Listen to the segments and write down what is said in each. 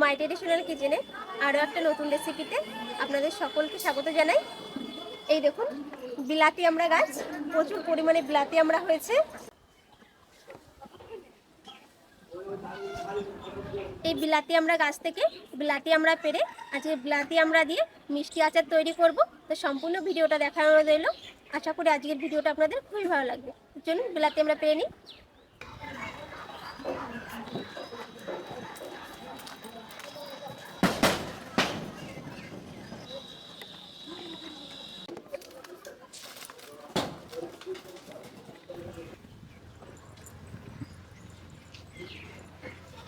মাই traditional কিচেনে আরও একটা নতুন রেসিপিতে আপনাদের সকলকে স্বাগত জানাই। এই দেখুন, বিলাতি আমরা গাছ, প্রচুর পরিমাণে বিলাতি আমরা হয়েছে। এই বিলাতি আমরা গাছ থেকে, বিলাতি আমরা পেরে আজকে বিলাতি আমরা দিয়ে মিষ্টি আচার তৈরি করব। তো সম্পূর্ণ ভিডিওটা দেখানো রইল। আশা করি আজকের ভিডিওটা আপনাদের খুবই ভালো লাগবে। চলুন, বিলাতি আমরা পেরে নিই।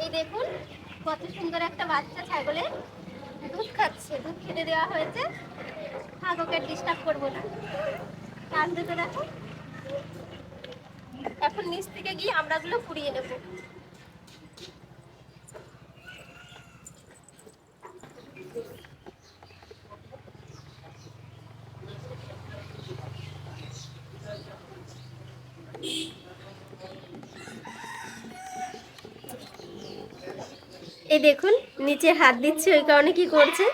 এই দেখুন, কত সুন্দর একটা বাচ্চা ছাগলে দুধ খাচ্ছে, দুধ খেতে দেওয়া হয়েছে। ছাগলকে ডিস্টার্ব করব না। কান দুটো দেখো। এখন নিচ থেকে গিয়ে আমরাগুলো পুড়িয়ে নেব। এই দেখুন, নিচে হাত দিচ্ছে, ওই কারণে কি করছে?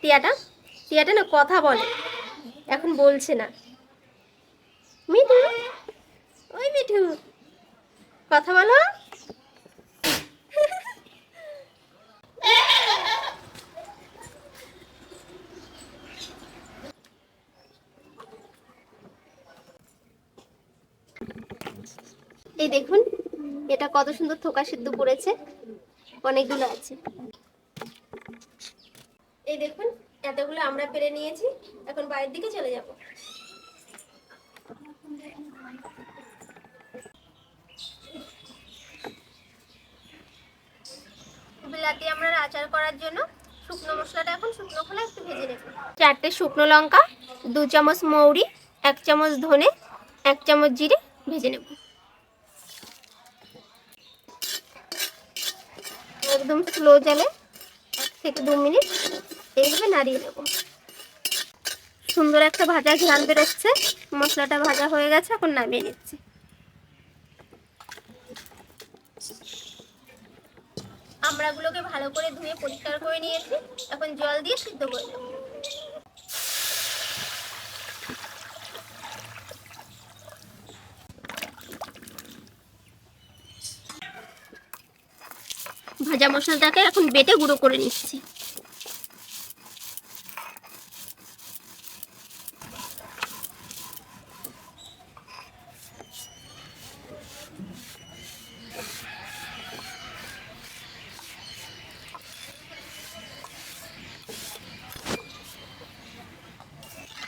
টিয়াটা টিয়াটা না কথা বলে, এখন বলছে না। মিঠু, ওই মিঠু, কথা বলো। এই দেখুন, এটা কত সুন্দর থোকা সিদ্ধ পড়েছে অনেকগুলো আছে। এই দেখুন, এতগুলো আমরা পেরে নিয়েছি। এখন বাইরের দিকে চলে যাব। বিলাতি আমরা আচার করার জন্য শুকনো মশলাটা এখন শুকনো খোলা একটু ভেজে নেব। চারটে শুকনো লঙ্কা, দু চামচ মৌরি, এক চামচ ধনে, এক চামচ জিরে ভেজে নেব। একদম স্লো জালে এক থেকে দু মিনিট এইভাবে নাড়িয়ে নেব। সুন্দর একটা ভাজা ঘ্রাণ বেরোচ্ছে। মশলাটা ভাজা হয়ে গেছে, এখন নামিয়ে নিচ্ছি। আমরাগুলোকে ভালো করে ধুয়ে পরিষ্কার করে নিয়েছি। এখন জল দিয়ে সিদ্ধ করে দেবো ভাজা মশলাটাকে এখন বেটে গুঁড়ো করে নিচ্ছি।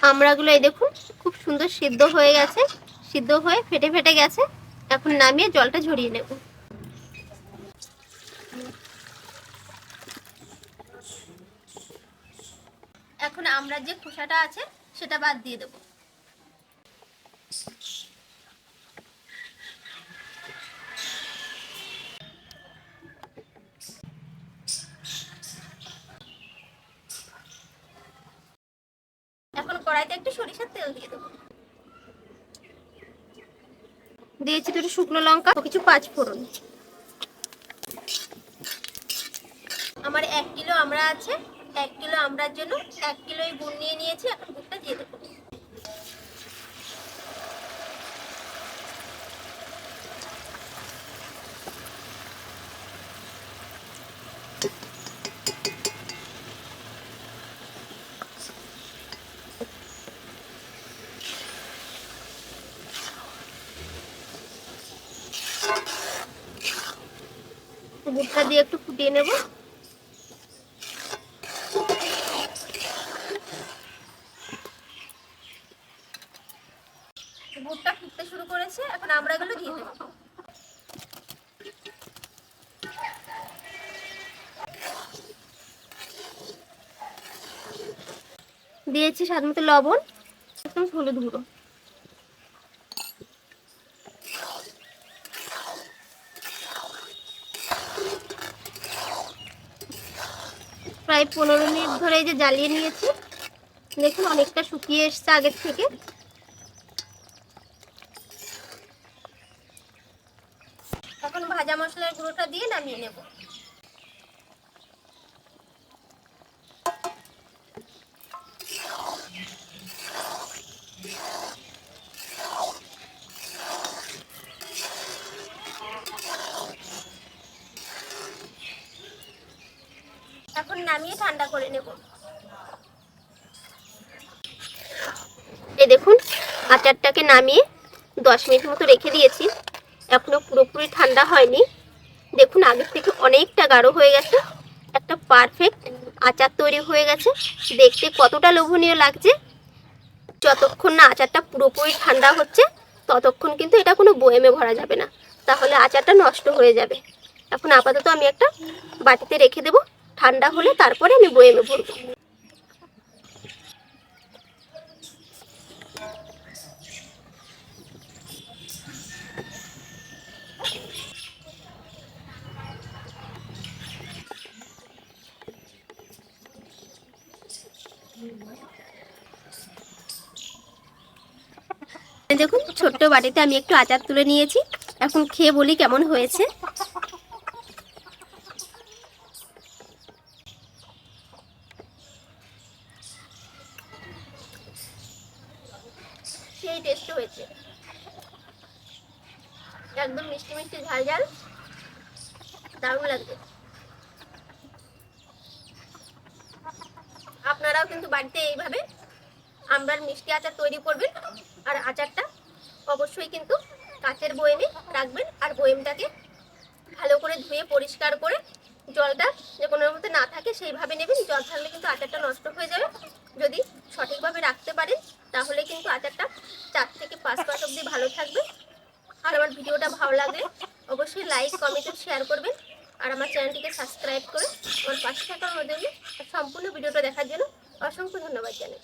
আমড়াগুলো এই দেখুন, খুব সুন্দর সিদ্ধ হয়ে গেছে, সিদ্ধ হয়ে ফেটে ফেটে গেছে। এখন নামিয়ে জলটা ঝরিয়ে নেব। এখন আমরা যে খোসাটা আছে, সেটা বাদ দিয়ে দেবো। এখন কড়াইতে একটু সরিষার তেল দিয়ে দেবো। দিয়েছি দুটো শুকনো লঙ্কা কিছু পাঁচ ফোড়ন। আমার এক কিলো আমরা আছে এক কিলো আমরার জন্য এক কিলোই গুড় নিয়ে নিয়েছি, এখন গুড়টা দিয়ে দেবো। দিয়ে একটু ফুটিয়ে নেব গুড়টা ফুটতে শুরু করেছে এখন আমরা এগুলো দিয়ে দেবো দিয়েছি স্বাদ মতো লবণ, একদম হলুদ গুঁড়ো। প্রায় পনেরো মিনিট ধরে এই যে জ্বালিয়ে নিয়েছি। দেখুন, অনেকটা শুকিয়ে এসছে আগের থেকে। ভাজা মশলার গুঁড়োটা দিয়ে নামিয়ে নেব। এখন নামিয়ে ঠান্ডা করে নেব। এই দেখুন, আচারটাকে নামিয়ে দশ মিনিট মতো রেখে দিয়েছি। এখনও পুরোপুরি ঠান্ডা হয়নি। দেখুন, আগের থেকে অনেকটা গাঢ় হয়ে গেছে। একটা পারফেক্ট আচার তৈরি হয়ে গেছে। দেখতে কতটা লোভনীয় লাগছে। যতক্ষণ না আচারটা পুরোপুরি ঠান্ডা হচ্ছে, ততক্ষণ কিন্তু এটা কোনো বয়েমে ভরা যাবে না। তাহলে আচারটা নষ্ট হয়ে যাবে। এখন আপাতত আমি একটা বাটিতে রেখে দেবো। ঠান্ডা হলে তারপরে আমি বয়েমে ভরবো। দেখুন, ছোট্ট বাটিতে আমি একটু আচার তুলে নিয়েছি। এখন খেয়ে বলি কেমন হয়েছে। সেই টেস্ট হয়েছে। একদম মিষ্টি মিষ্টি ঝাল ঝাল। দারুণ লাগবে। আপনারাও কিন্তু বাড়িতে এইভাবে আমরার মিষ্টি আচার তৈরি করবেন আর আচারটা অবশ্যই কিন্তু কাচের বয়েমে রাখবেন আর বয়েমটাকে ভালো করে ধুয়ে পরিষ্কার করে জলটা যে কোনো মধ্যে না থাকে সেইভাবে নেবেন। জল থাকলে কিন্তু আচারটা নষ্ট হয়ে যাবে। যদি সঠিকভাবে রাখতে পারেন, তাহলে কিন্তু আচারটা চার থেকে পাঁচ মাস অবধি ভালো থাকবে। আর আমার ভিডিওটা ভালো লাগলে অবশ্যই লাইক কমেন্ট শেয়ার করবেন। আর আমার চ্যানেলটিকে সাবস্ক্রাইব করে আমার পাশে থাকার মধ্যে সম্পূর্ণ ভিডিওটা দেখার জন্য অসংখ্য ধন্যবাদ জানাই।